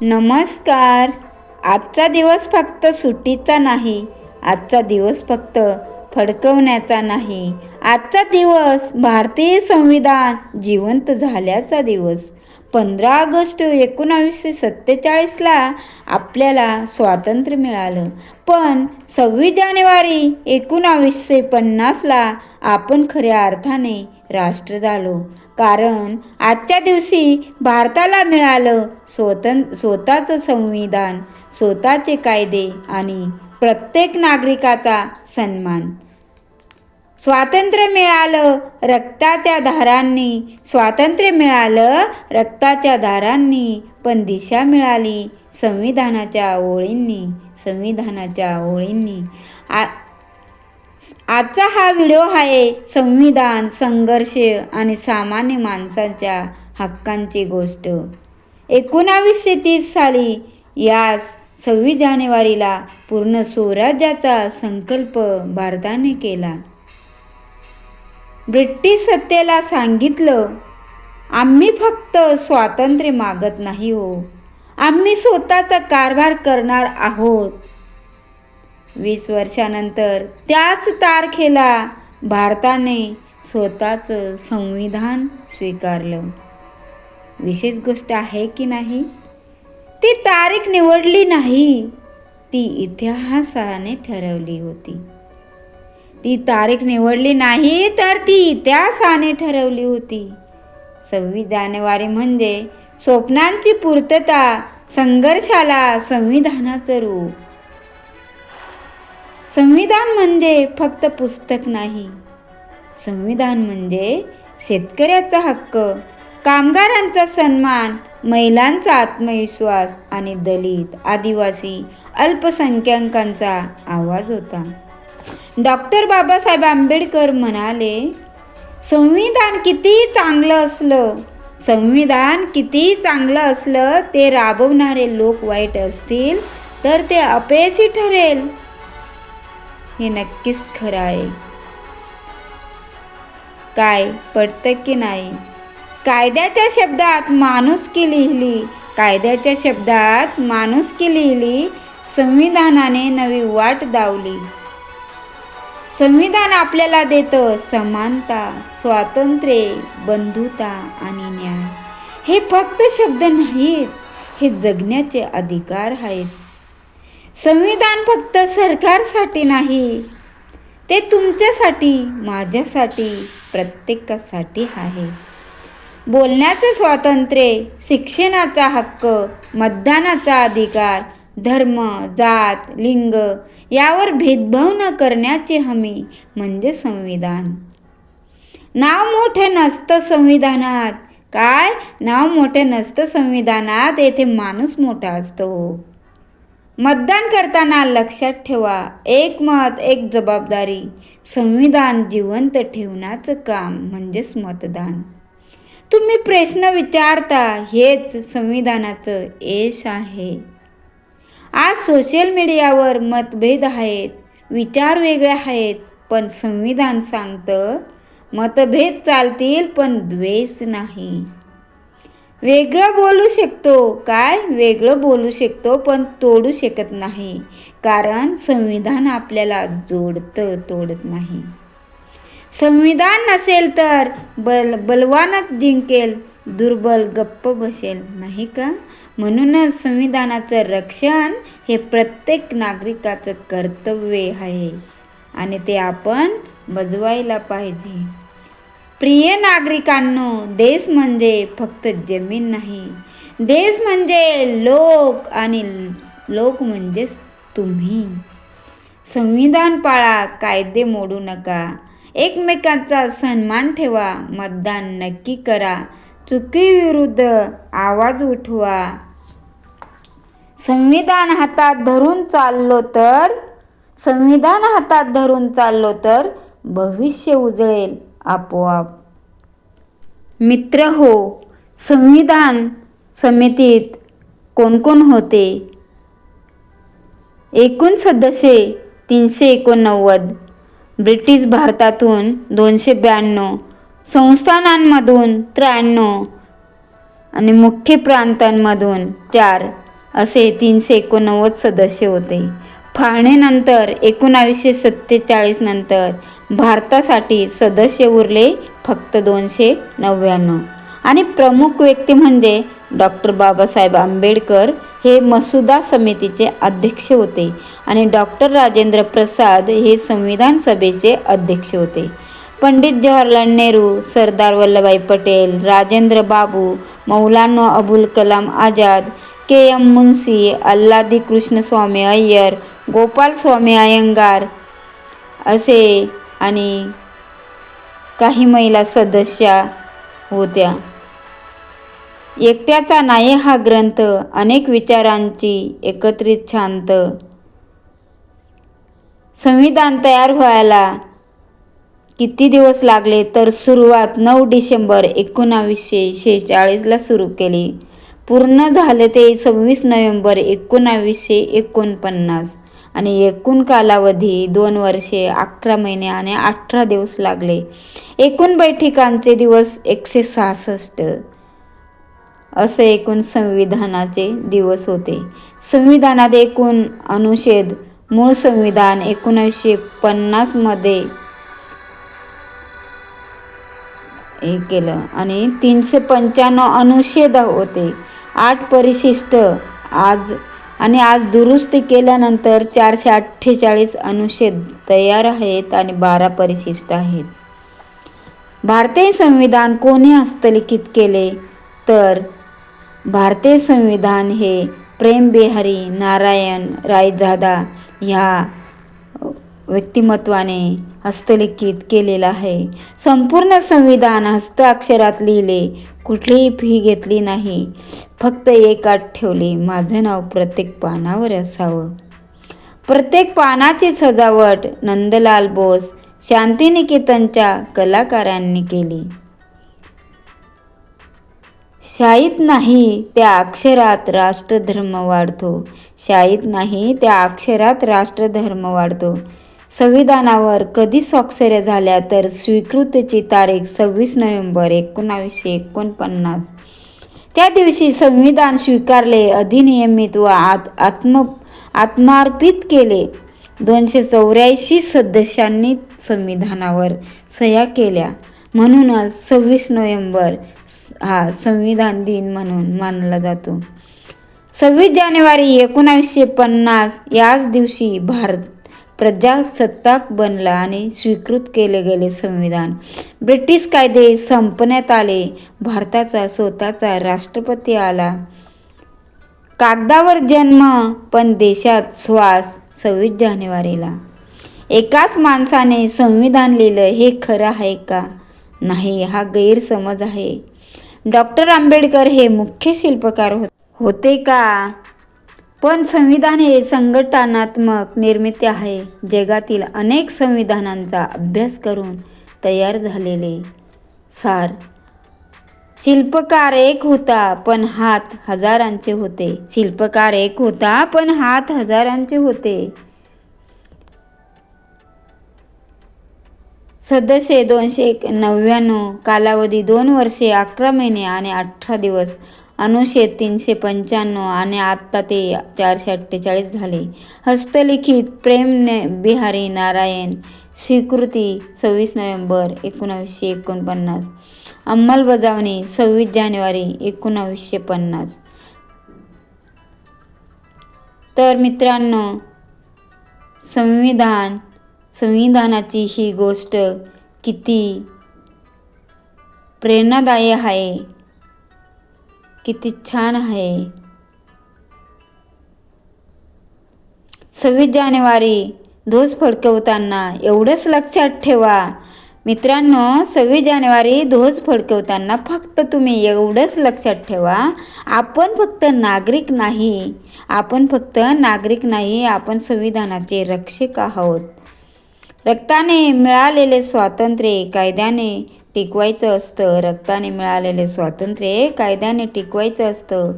नमस्कार. आजचा दिवस फक्त सुट्टीचा नाही. आजचा दिवस फक्त फडकवण्याचा नाही. आजचा दिवस भारतीय संविधान जिवंत झाल्याचा दिवस. पंधरा ऑगस्ट एकोणावीसशे सत्तेचाळीसला आपल्याला स्वातंत्र्य मिळालं. पण सव्वीस जानेवारी एकोणावीसशे पन्नासला आपण खऱ्या अर्थाने राष्ट्र झालो. कारण आजच्या दिवशी भारताला मिळालं स्वतं स्वतःचं संविधान स्वतःचे कायदे आणि प्रत्येक नागरिकाचा सन्मान. स्वातंत्र्य मिळालं रक्ताच्या धारांनी स्वातंत्र्य मिळालं रक्ताच्या धारांनी पण दिशा मिळाली संविधानाच्या ओळींनी संविधानाच्या ओळींनी. आ आजचा हा व्हिडिओ आहे संविधान संघर्ष आणि सामान्य माणसांच्या हक्कांची गोष्ट. एकोणावीसशे तीस साली यास सव्वीस जानेवारीला पूर्ण स्वराज्याचा संकल्प भारताने केला. ब्रिटिश सत्तेला सांगितलं आम्ही फक्त स्वातंत्र्य मागत नाही हो. आम्ही स्वतःचा कारभार करणार आहोत. वीस वर्षानंतर त्याच तारखेला भारताने स्वतःचं संविधान स्वीकारलं. विशेष गोष्ट आहे की नाही? ती तारीख निवडली नाही. ती इतिहासाने ठरवली होती. ती तारीख निवडली नाही तर ती इतिहासाने ठरवली होती. सव्वीस जानेवारी म्हणजे स्वप्नांची पूर्तता संघर्षाला संविधानाचं रूप संविधान म्हणजे फक्त पुस्तक नाही. संविधान म्हणजे शेतकऱ्याचा हक्क कामगारांचा सन्मान महिलांचा आत्मविश्वास आणि दलित आदिवासी अल्पसंख्याकांचा आवाज होता. डॉक्टर बाबासाहेब आंबेडकर म्हणाले संविधान किती चांगलं असलं संविधान किती चांगलं असलं ते राबवणारे लोक वाईट असतील तर ते अपयशी ठरेल. हे नक्कीच खरं आहे. काय पडतं की नाही? कायद्याच्या शब्दात माणूस की लिहिली? कायद्याच्या शब्दात माणूस की लिहिली? संविधानाने नवी वाट दावली. संविधान आपल्याला देतं समानता स्वातंत्र्य बंधुता आणि न्याय. हे फक्त शब्द नाहीत हे जगण्याचे अधिकार आहेत. संविधान फक्त सरकारसाठी नाही ते तुमच्यासाठी माझ्यासाठी प्रत्येकासाठी आहे. बोलण्याचे स्वातंत्र्य शिक्षणाचा हक्क मतदानाचा अधिकार धर्म जात लिंग यावर भेदभाव न करण्याची हमी म्हणजे संविधान. नाव मोठे नसतं संविधानात. काय? नाव मोठे नसतं संविधानात येथे माणूस मोठा असतो. मतदान करताना लक्षात ठेवा एक मत एक जबाबदारी. संविधान जिवंत ठेवण्याचं काम म्हणजेच मतदान. तुम्ही प्रश्न विचारता हेच संविधानाचं यश आहे. आज सोशल मीडियावर मतभेद आहेत विचार वेगळे आहेत पण संविधान सांगतं मतभेद चालतील पण द्वेष नाही. वेगळं बोलू शकतो. काय वेगळं बोलू शकतो पण तोडू शकत नाही. कारण संविधान आपल्याला जोडतं तोडत नाही. संविधान नसेल तर बल बलवानच जिंकेल दुर्बल गप्प बसेल नाही का? म्हणूनच संविधानाचं रक्षण हे प्रत्येक नागरिकाचं कर्तव्य आहे आणि ते आपण बजवायला पाहिजे. प्रिय नागरिकांनो देश म्हणजे फक्त जमीन नाही. देश म्हणजे लोक आणि लोक म्हणजेच तुम्ही. संविधान पाळा कायदे मोडू नका. एकमेकांचा सन्मान ठेवा मतदान नक्की करा. चुकीविरुद्ध आवाज उठवा. संविधान हातात धरून चाललो तर संविधान हातात धरून चाललो तर भविष्य उजळेल. आपोआप. मित्र हो संविधान समितीत कोणकोण होते? एकूण सदस्य तीनशे एकोणनव्वद ब्रिटिश भारतातून दोनशे ब्याण्णव संस्थानांमधून त्र्याण्णव आणि मुख्य प्रांतांमधून चार असे तीनशे एकोणनव्वद सदस्य होते. फाळणीनंतर एकोणावीसशे सत्तेचाळीस नंतर भारतासाठी सदस्य उरले फक्त दोनशे नव्याण्णव. आणि प्रमुख व्यक्ती म्हणजे डॉक्टर बाबासाहेब आंबेडकर हे मसुदा समितीचे अध्यक्ष होते आणि डॉक्टर राजेंद्र प्रसाद हे संविधान सभेचे अध्यक्ष होते. पंडित जवाहरलाल नेहरू सरदार वल्लभभाई पटेल राजेंद्र बाबू मौलाना अबुल कलाम आझाद के एम मुन्सी अल्लादी कृष्णस्वामी अय्यर गोपाल स्वामी अयंगार असे आणि काही महिला सदस्या होत्या. एकट्याचा नाही हा ग्रंथ अनेक विचारांची एकत्रित शांत संविधान तयार व्हायला किती दिवस लागले तर सुरुवात नऊ डिसेंबर एकोणावीसशे शेहेचाळीसला सुरू केली. पूर्ण झाले ते सव्वीस नोव्हेंबर एकोणावीसशे एकोणपन्नास. आणि एकूण कालावधी दोन वर्षे अकरा महिने आणि अठरा दिवस लागले. एकूण बैठकांचे दिवस एकशे सहासष्ट. असे एकूण संविधानाचे दिवस होते. संविधानात एकूण अनुच्छेद मूळ संविधान एकोणीसशे पन्नासमध्ये हे केलं आणि तीनशे पंच्याण्णव अनुच्छेद होते. आठ परिशिष्ट आज आणि आज दुरुस्ती केल्यानंतर चारशे अठ्ठेचाळीस अनुच्छेद तयार आहेत आणि बारा परिशिष्ट आहेत. भारतीय संविधान कोणी हस्तलिखित केले? तर भारतीय संविधान हे प्रेम बिहारी नारायण रायजादा ह्या व्यक्तिमत्वाने हस्तलिखित केलेलं आहे. संपूर्ण संविधान हस्ताक्षरात लिहिले कुठलीही फी घेतली नाही. फक्त एक आठ माझं नाव प्रत्येक पानावर असावं. प्रत्येक पानाची सजावट नंदलाल बोस शांतिनिकेतनच्या कलाकारांनी केली. शाईत नाही त्या अक्षरात राष्ट्रधर्म वाढतो. शाईत नाही त्या अक्षरात राष्ट्रधर्म वाढतो. संविधानावर कधी स्वाक्षऱ्या झाल्या तर स्वीकृतीची तारीख सव्वीस नोव्हेंबर एकोणावीसशे एकोणपन्नास. त्या दिवशी संविधान स्वीकारले अधिनियमित व आत आत्म आत्मार्पित केले. दोनशे चौऱ्याऐंशी सदस्यांनी संविधानावर सह्या केल्या. म्हणूनच सव्वीस नोव्हेंबर हा संविधान दिन म्हणून मानला जातो. सव्वीस जानेवारी एकोणावीसशे पन्नास याच दिवशी भारत प्रजासत्ताक बनला आणि स्वीकृत केले गेले संविधान. ब्रिटिश कायदे संपण्यात आले. भारताचा स्वतःचा राष्ट्रपती आला. कागदावर जन्म पण देशात श्वास सव्वीस जानेवारीला. एकाच माणसाने संविधान लिहिलं हे खरं आहे का? नाही हा गैरसमज आहे. डॉक्टर आंबेडकर हे मुख्य शिल्पकार होते का? पण संविधान हे संघटनात्मक निर्मिती आहे. जगातील अनेक संविधानांचा अभ्यास करून तयार झालेले. सार शिल्पकार एक होता पण हात हजारांचे होते. शिल्पकार एक होता पण हात हजारांचे होते. सदस्य दोनशे नव्याण्णव कालावधी दोन वर्षे अकरा महिने आणि अठरा दिवस. अनुच्छेद तीनशे पंच्याण्णव आणि आत्ता ते चारशे अठ्ठेचाळीस झाले. हस्तलिखित प्रेम बिहारी नारायण स्वीकृती सव्वीस नोव्हेंबर एकोणावीसशे एकोणपन्नास. अंमलबजावणी सव्वीस जानेवारी एकोणावीसशे पन्नास. तर मित्रांनो संविधान संविधानाची ही गोष्ट किती प्रेरणादायी आहे. किती छान आहे. सव्वीस जानेवारी ध्वज फडकवताना एवढंच लक्षात ठेवा. मित्रांनो सव्वीस जानेवारी ध्वज फडकवताना फक्त तुम्ही एवढंच लक्षात ठेवा. आपण फक्त नागरिक नाही. आपण फक्त नागरिक नाही आपण संविधानाचे रक्षक आहोत. रक्ताने मिळालेले स्वातंत्र्य कायद्याने टिकवायचं असतं. रक्ताने मिळालेले स्वातंत्र्य कायद्याने टिकवायचं असतं.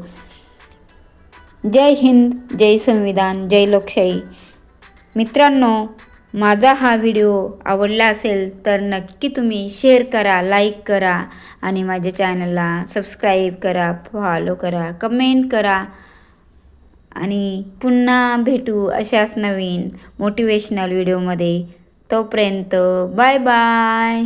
जय हिंद जय संविधान जय लोकशाही. मित्रांनो माझा हा व्हिडिओ आवडला असेल तर नक्की तुम्ही शेअर करा लाईक करा आणि माझ्या चॅनलला सबस्क्राईब करा फॉलो करा कमेंट करा. आणि पुन्हा भेटू अशाच नवीन मोटिवेशनल व्हिडिओमध्ये. तोपर्यंत बाय बाय.